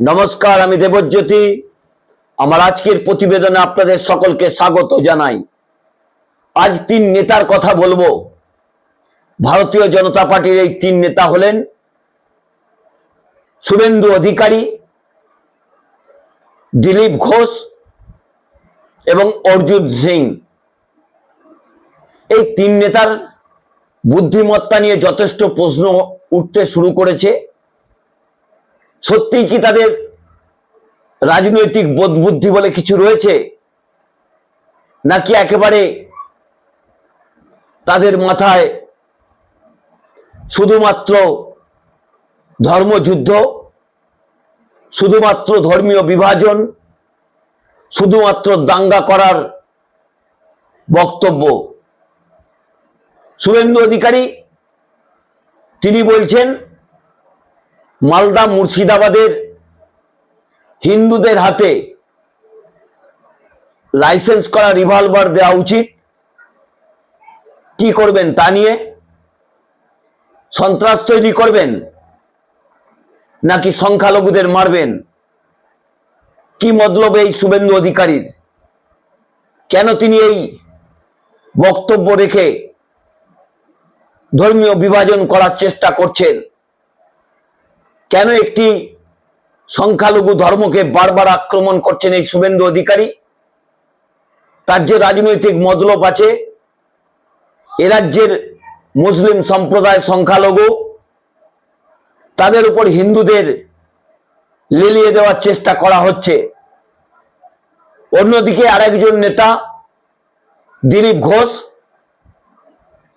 নমস্কার, আমি দেবজ্যোতি। আমার আজকের প্রতিবেদনে আপনাদের সকলকে স্বাগত জানাই। আজ তিন নেতার কথা বলব। ভারতীয় জনতা পার্টির এই তিন নেতা হলেন শুভেন্দু অধিকারী, দিলীপ ঘোষ এবং অর্জুন সিং। এই তিন নেতার বুদ্ধিমত্তা নিয়ে যথেষ্ট প্রশ্ন উঠতে শুরু করেছে। সত্যিই কি তাদের রাজনৈতিক বোধ বুদ্ধি বলে কিছু রয়েছে? নাকি একেবারে তাদের মাথায় শুধুমাত্র ধর্মযুদ্ধ, শুধুমাত্র ধর্মীয় বিভাজন, শুধুমাত্র দাঙ্গা করার বক্তব্য? শুভেন্দু অধিকারী, তিনি বলছেন মালদা মুর্শিদাবাদের হিন্দুদের হাতে লাইসেন্স করা রিভলভার দেওয়া উচিত। কি করবেন তা নিয়ে? সন্ত্রাস তৈরি করবেন? নাকি সংখ্যালঘুদের মারবেন? কি মতলব এই শুভেন্দু অধিকারীর? কেন তিনি এই বক্তব্য রেখে ধর্মীয় বিভাজন করার চেষ্টা করছেন? কেন একটি সংখ্যালঘু ধর্মকে বারবার আক্রমণ করছেন এই শুভেন্দু অধিকারী? তার যে রাজনৈতিক মতলব আছে, এ রাজ্যের মুসলিম সম্প্রদায় সংখ্যালঘু, তাদের উপর হিন্দুদের লেলিয়ে দেওয়ার চেষ্টা করা হচ্ছে। অন্যদিকে আরেকজন নেতা, দিলীপ ঘোষ,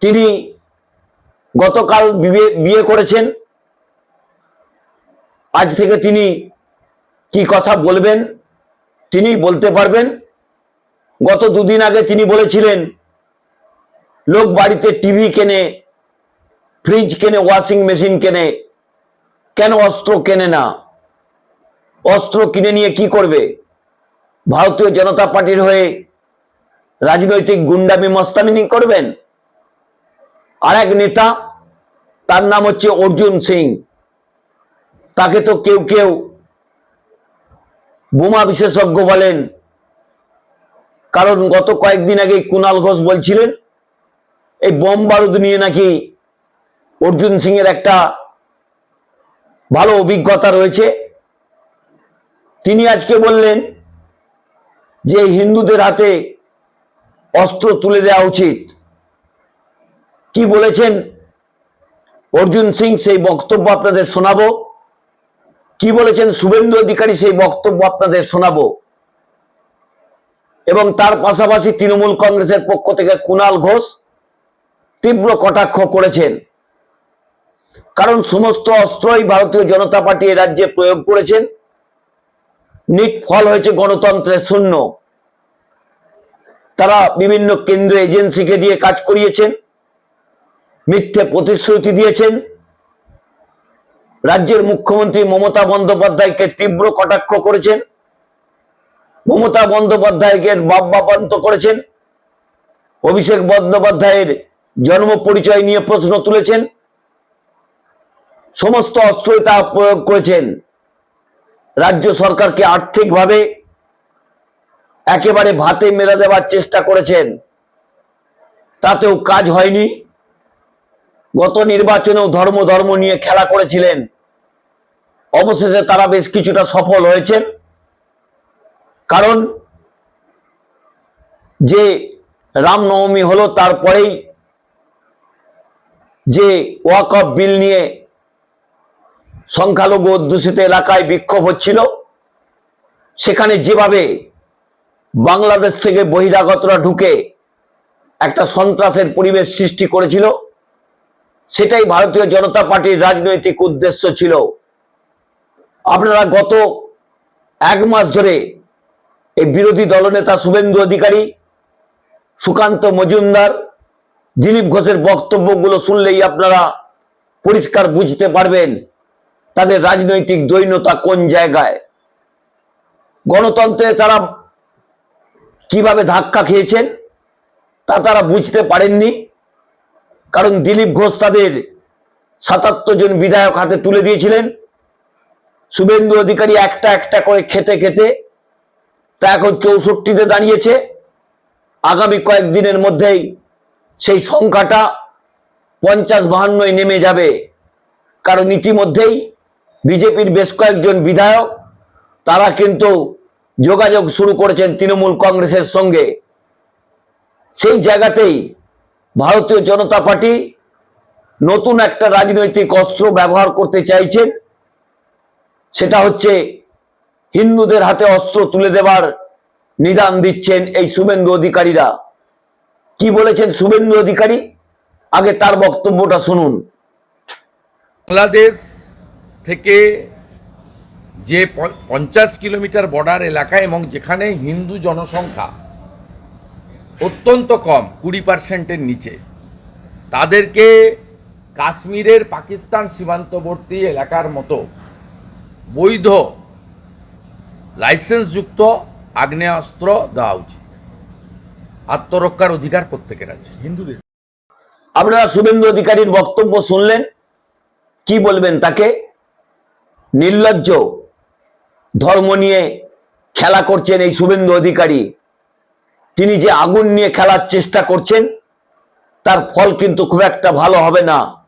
তিনি গতকাল বিয়ে বিয়ে করেছেন। আজ থেকে তিনি কি কথা বলবেন, তিনি বলতে পারবেন। গত দুদিন আগে তিনি বলেছিলেন, লোক বাড়িতে টিভি কেনে, ফ্রিজ কেনে, ওয়াশিং মেশিন কেনে, কেন অস্ত্র কেনে না? অস্ত্র কিনে নিয়ে কি করবে? ভারতীয় জনতা পার্টির হয়ে রাজনৈতিক গুন্ডামি মস্তানি করবেন? আর এক নেতা, তার নাম হচ্ছে অর্জুন সিং। তাকে তো কেউ কেউ বোমা বিশেষজ্ঞ বলেন। কারণ গত কয়েকদিন আগে কুণাল ঘোষ বলছিলেন, এই বোম বারুদ নিয়ে নাকি অর্জুন সিং এর একটা ভালো অভিজ্ঞতা রয়েছে। তিনি আজকে বললেন যে হিন্দুদের হাতে অস্ত্র তুলে দেওয়া উচিত। কি বলেছেন? অর্জুন সিং, সেই বক্তব্য আপনাদের শোনাবো। কি বলেছেন শুভেন্দু অধিকারী সেই বক্তব্য আপনাদের শোনাবো। এবং তার পাশাপাশি তৃণমূল কংগ্রেসের পক্ষ থেকে কুণাল ঘোষ তীব্র কটাক্ষ করেছেন। কারণ সমস্ত অস্ত্রই ভারতীয় জনতা পার্টি এ রাজ্যে প্রয়োগ করেছেন। নিট ফল হয়েছে গণতন্ত্রের শূন্য। তারা বিভিন্ন কেন্দ্রীয় এজেন্সিকে দিয়ে কাজ করিয়েছেন। মিথ্যে প্রতিশ্রুতি দিয়েছেন। রাজ্যের মুখ্যমন্ত্রী মমতা বন্দ্যোপাধ্যায়কে তীব্র কটাক্ষ করেছেন। মমতা বন্দ্যোপাধ্যায়কে বাব্যাপান্ত করেছেন। অভিষেক বন্দ্যোপাধ্যায়ের জন্ম পরিচয় নিয়ে প্রশ্ন তুলেছেন। সমস্ত অস্ত্রই তা প্রয়োগ করেছেন। রাজ্য সরকারকে আর্থিকভাবে একেবারে ভাতে মেরে দেওয়ার চেষ্টা করেছেন। তাতেও কাজ হয়নি। গত নির্বাচনেও ধর্ম ধর্ম নিয়ে খেলা করেছিলেন। অবশেষে তারা বেশ কিছুটা সফল হয়েছেন কারণ যে রামনবমী হলো, তারপরেই যে ওয়াকফ বিল নিয়ে সংখ্যালঘু অধ্যুষিত এলাকায় বিক্ষোভ হচ্ছিল, সেখানে যেভাবে বাংলাদেশ থেকে বহিরাগতরা ঢুকে একটা সন্ত্রাসের পরিবেশ সৃষ্টি করেছিল সেটাই ভারতীয় জনতা পার্টির রাজনৈতিক উদ্দেশ্য ছিল। আপনারা গত এক মাস ধরে এই বিরোধী দলনেতা শুভেন্দু অধিকারী, সুকান্ত মজুমদার, দিলীপ ঘোষের বক্তব্যগুলো শুনলেই আপনারা পরিষ্কার বুঝতে পারবেন তাদের রাজনৈতিক দৈন্যতা কোন জায়গায়। গণতন্ত্রে তারা কীভাবে ধাক্কা খেয়েছেন তা তারা বুঝতে পারেননি। কারণ দিলীপ ঘোষ তাদের সাতাত্তর জন বিধায়ক হাতে তুলে দিয়েছিলেন। শুভেন্দু অধিকারী একটা একটা করে খেতে খেতে তা এখন চৌষট্টিতে দাঁড়িয়েছে। আগামী কয়েকদিনের মধ্যেই সেই সংখ্যাটা পঞ্চাশ বাহান্নয় নেমে যাবে। কারণ ইতিমধ্যেই বিজেপির বেশ কয়েকজন বিধায়ক, তারা কিন্তু যোগাযোগ শুরু করেছেন তৃণমূল কংগ্রেসের সঙ্গে। সেই জায়গাতেই ভারতীয় জনতা পার্টি নতুন একটা রাজনৈতিক অস্ত্র ব্যবহার করতে চাইছেন। সেটা হচ্ছে হিন্দুদের হাতে অস্ত্র তুলে দেবার নিদান দিচ্ছেন এই শুভেন্দু অধিকারীরা। কি বলেছেন শুভেন্দু অধিকারী? আগে তার বক্তব্যটা শুনুন। বাংলাদেশ থেকে যে পঞ্চাশ কিলোমিটার বর্ডার এলাকা এবং যেখানে হিন্দু জনসংখ্যা অত্যন্ত কম কুড়ি পার্সেন্টের নিচে। তাদেরকে কাশ্মীরের পাকিস্তান সীমান্তবর্তী এলাকার মতো বৈধ লাইসেন্সযুক্ত আগ্নেয়াস্ত্র দেওয়া উচিত। আত্মরক্ষার অধিকার প্রত্যেকের আছে। হিন্দুদের। আপনারা শুভেন্দু অধিকারীর বক্তব্য শুনলেন কি বলবেন তাকে? নির্লজ্জ ধর্ম নিয়ে খেলা করছেন এই শুভেন্দু অধিকারী। তিনি যে আগুন নিয়ে খেলার চেষ্টা করছেন, তার ফল কিন্তু খুব একটা ভালো হবে না।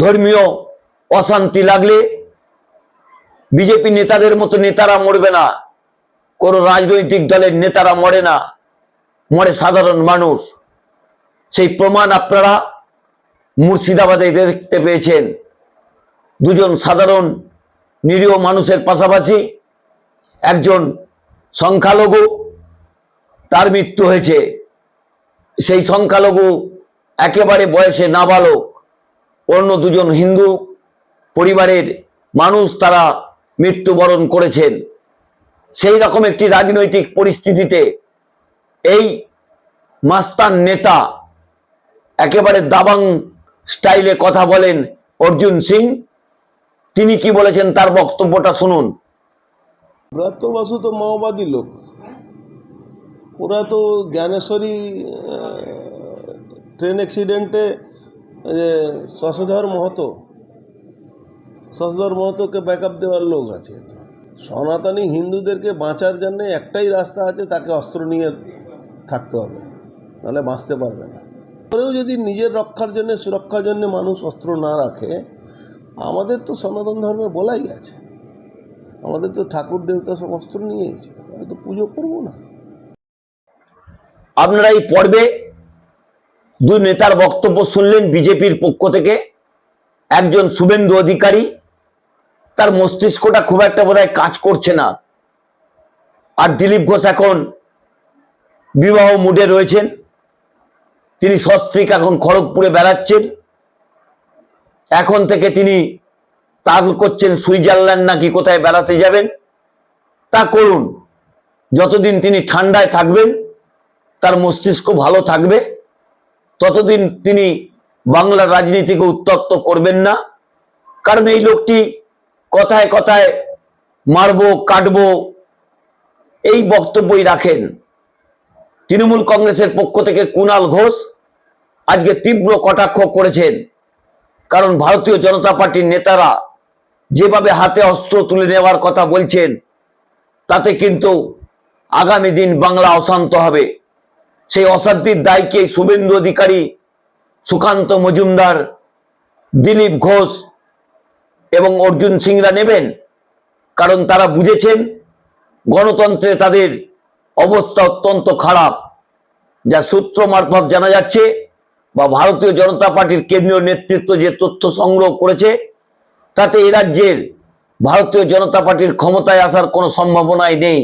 ধর্মীয় অশান্তি লাগলে বিজেপি নেতাদের মতো নেতারা মরবে না। কোনো রাজনৈতিক দলের নেতারা মরে না। মরে সাধারণ মানুষ। সেই প্রমাণ আপনারা মুর্শিদাবাদে দেখতে পেয়েছেন। দুজন সাধারণ নিরীহ মানুষের পাশাপাশি একজন সংখ্যালঘু তার মৃত্যু হয়েছে। সেই সংখ্যালঘু একেবারে বয়সে নাবালক, অন্য দুজন হিন্দু পরিবারের মানুষ তারা মৃত্যুবরণ করেছেন। সেই রকম একটি রাজনৈতিক পরিস্থিতিতে এই মাস্তান নেতা একেবারে দাবাং স্টাইলে কথা বলেন অর্জুন সিং। তিনি কি বলেছেন তার বক্তব্যটা শুনুন। ব্রাত্য বাসু তো মাওবাদী লোক। ওরা তো জ্ঞানেশ্বরী ট্রেন অ্যাক্সিডেন্টে শশধর মহতো, শশধর মহতোকে ব্যাকআপ দেওয়ার লোক আছে। সনাতনী হিন্দুদেরকে বাঁচার জন্য একটাই রাস্তা আছে, তাকে অস্ত্র নিয়ে থাকতে হবে, নাহলে বাঁচতে পারবে না। পরেও যদি নিজের রক্ষার জন্য, সুরক্ষার জন্য মানুষ অস্ত্র না রাখে, আমাদের তো সনাতন ধর্মে বলাই আছে। আমাদের তো ঠাকুর, দেবতা সব অস্ত্র নিয়েছে আমি তো পুজো করব না। আপনারা এই পর্বে দুই নেতার বক্তব্য শুনলেন বিজেপির পক্ষ থেকে। একজন শুভেন্দু অধিকারী, তার মস্তিষ্কটা খুব একটা বোধহয় কাজ করছে না। আর দিলীপ ঘোষ এখন বিবাহ মুডে রয়েছেন। তিনি সস্ত্রীক এখন খড়গপুরে বেড়াচ্ছেন। এখন থেকে তিনি তাল করছেন সুইজারল্যান্ড নাকি কোথায় বেড়াতে যাবেন। তা করুন, যতদিন তিনি ঠান্ডায় থাকবেন তার মস্তিষ্ক ভালো থাকবে। ততদিন তিনি বাংলার রাজনীতিকে উত্তপ্ত করবেন না। কারণ এই লোকটি কথায় কথায় মারবো, কাটবো, এই বক্তব্যই রাখেন। তৃণমূল কংগ্রেসের পক্ষ থেকে কুণাল ঘোষ আজকে তীব্র কটাক্ষ করেছেন। কারণ ভারতীয় জনতা পার্টির নেতারা যেভাবে হাতে অস্ত্র তুলে নেওয়ার কথা বলছেন, তাতে কিন্তু আগামী দিন বাংলা অশান্ত হবে। সেই অশান্তির দায়কে শুভেন্দু অধিকারী সুকান্ত মজুমদার, দিলীপ ঘোষ এবং অর্জুন সিংরা নেবেন, কারণ তারা বুঝেছেন গণতন্ত্রে তাদের অবস্থা অত্যন্ত খারাপ, যা সূত্র মারফত জানা যাচ্ছে বা ভারতীয় জনতা পার্টির কেন্দ্রীয় নেতৃত্ব যে তথ্য সংগ্রহ করেছে, তাতে এ রাজ্যের ভারতীয় জনতা পার্টির ক্ষমতায় আসার কোনো সম্ভাবনাই নেই।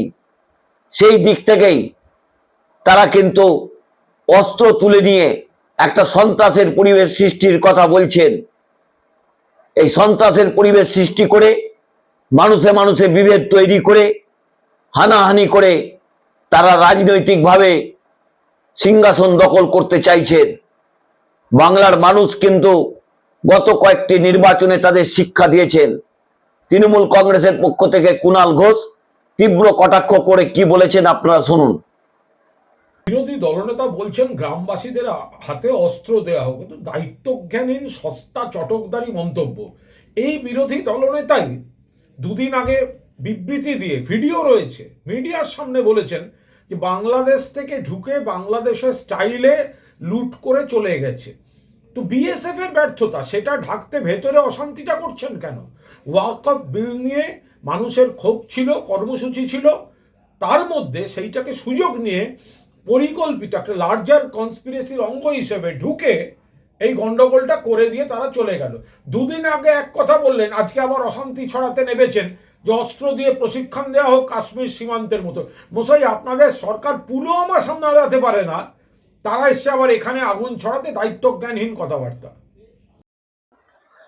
সেই দিক থেকেই তারা কিন্তু অস্ত্র তুলে নিয়ে একটা সন্ত্রাসের পরিবেশ সৃষ্টির কথা বলছেন। এই সন্ত্রাসের পরিবেশ সৃষ্টি করে, মানুষে মানুষে বিভেদ তৈরি করে, হানাহানি করে তারা রাজনৈতিকভাবে সিংহাসন দখল করতে চাইছেন। বাংলার মানুষ কিন্তু গত কয়েকটি নির্বাচনে তাদের শিক্ষা দিয়েছেন। তৃণমূল কংগ্রেসের পক্ষ থেকে কুণাল ঘোষ তীব্র কটাক্ষ করে কি বলেছেন আপনারা শুনুন। বিরোধী দলনেতা বলছেন গ্রামবাসীদের হাতে অস্ত্র দেওয়া হোক, কিন্তু দায়িত্বজ্ঞানহীন সস্তা চটকদারি মন্তব্য। এই বিরোধী দলনেতাই দুদিন আগে বিবৃতি দিয়ে ভিডিও রয়েছে, মিডিয়ার সামনে বলেছেন যে বাংলাদেশ থেকে ঢুকে বাংলাদেশের স্টাইলে লুট করে চলে গেছে। তো বিএসএফ এর ব্যর্থতা, সেটা ঢাকতে ভেতরে অশান্তিটা করছেন কেন? ওয়াক অফ বিল নিয়ে মানুষের ক্ষোভ ছিল, কর্মসূচি ছিল, তার মধ্যে সেইটাকে সুযোগ নিয়ে পরিকল্পিত, একটা লার্জার কনস্পিরেসির অঙ্গ হিসেবে ঢুকে এই গন্ডগোলটা করে দিয়ে তারা চলে গেল। দুদিন আগে এক কথা বললেন, আজকে আবার অশান্তি ছড়াতে নেমেছেন, যে অস্ত্র দিয়ে প্রশিক্ষণ দেওয়া হোক কাশ্মীর সীমান্তের মতো। মশাই, আপনাদের সরকার পুলওয়ামা সামলাতে পারে না, তারা এসছে আবার এখানে আগুন ছড়াতে দায়িত্বজ্ঞানহীন কথাবার্তা।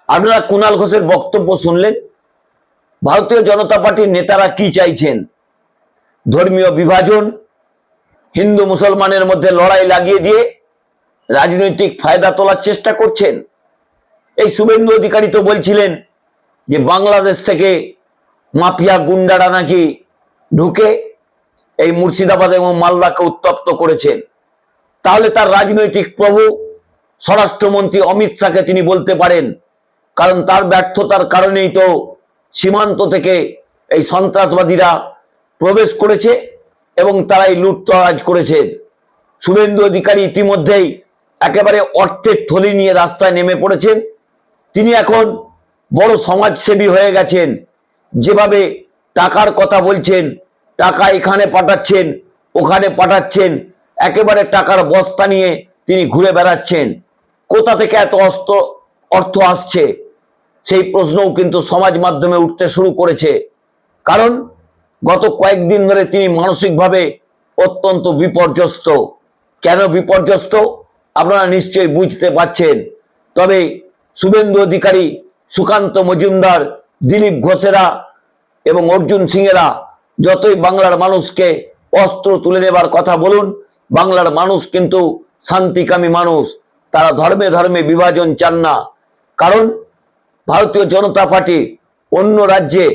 আপনারা কুণাল ঘোষের বক্তব্য শুনলেন? ভারতীয় জনতা পার্টির নেতারা কি চাইছেন? ধর্মীয় বিভাজন হিন্দু মুসলমানের মধ্যে লড়াই লাগিয়ে দিয়ে রাজনৈতিক ফায়দা তোলার চেষ্টা করছেন। এই শুভেন্দু অধিকারী তো বলছিলেন যে বাংলাদেশ থেকে মাফিয়া গুন্ডারা নাকি ঢুকে এই মুর্শিদাবাদ এবং মালদাকে উত্তপ্ত করেছেন। তাহলে তার রাজনৈতিক প্রভু স্বরাষ্ট্রমন্ত্রী অমিত শাহকে তিনি বলতে পারেন, কারণ তার ব্যর্থতার কারণেই তো সীমান্ত থেকে এই সন্ত্রাসবাদীরা প্রবেশ করেছে। এবং তারাই লুটতরাজ করেছে। শুভেন্দু অধিকারী ইতিমধ্যেই একেবারে অর্থের থলি নিয়ে রাস্তায় নেমে পড়েছেন। তিনি এখন বড় সমাজসেবী হয়ে গেছেন। যেভাবে টাকার কথা বলছেন, টাকা এখানে পাঠাচ্ছেন, ওখানে পাঠাচ্ছেন, একেবারে টাকার বস্তা নিয়ে তিনি ঘুরে বেড়াচ্ছেন। কোথা থেকে এত অস্ত্র অর্থ আসছে? সেই প্রশ্নও কিন্তু সমাজ মাধ্যমে উঠতে শুরু করেছে। কারণ গত কয়েকদিন ধরে তিনি মানসিকভাবে অত্যন্ত বিপর্যস্ত। কেন বিপর্যস্ত? আপনারা নিশ্চয়ই বুঝতে পারছেন। তবে শুভেন্দু অধিকারী সুকান্ত মজুমদার, দিলীপ ঘোষেরা এবং অর্জুন সিংয়েরা যতই বাংলার মানুষকে অস্ত্র তুলে নেবার কথা বলুন, বাংলার মানুষ কিন্তু শান্তিকামী মানুষ। তারা ধর্মে ধর্মে বিভাজন চান না। কারণ ভারতীয় জনতা পার্টি অন্য রাজ্যে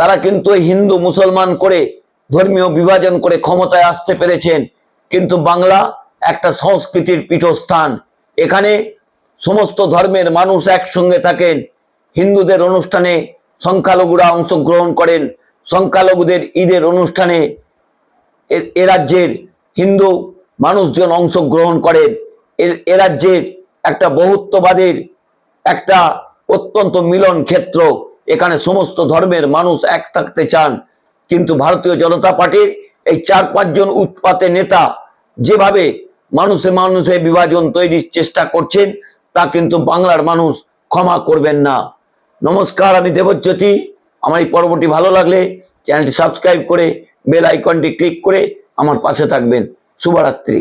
তারা কিন্তু হিন্দু মুসলমান করে ধর্মীয় বিভাজন করে ক্ষমতায় আসতে পেরেছেন। কিন্তু বাংলা একটা সংস্কৃতির পীঠস্থান। এখানে সমস্ত ধর্মের মানুষ একসঙ্গে থাকেন। হিন্দুদের অনুষ্ঠানে সংখ্যালঘুরা অংশগ্রহণ করেন। সংখ্যালঘুদের ঈদের অনুষ্ঠানে এ- রাজ্যের হিন্দু মানুষজন অংশগ্রহণ করেন। এ রাজ্যের একটা বহুত্ববাদের একটা অত্যন্ত মিলন ক্ষেত্র এখানে সমস্ত ধর্মের মানুষ এক থাকতে চান। কিন্তু ভারতীয় জনতা পার্টির এই চার পাঁচজন উৎপাতে নেতা যেভাবে মানুষে মানুষে বিভাজন তৈরির চেষ্টা করছেন, তা কিন্তু বাংলার মানুষ ক্ষমা করবেন না। নমস্কার, আমি দেবজ্যোতি। আমার এই পর্বটি ভালো লাগলে চ্যানেলটি সাবস্ক্রাইব করে বেল আইকনটি ক্লিক করে আমার পাশে থাকবেন। শুভরাত্রি।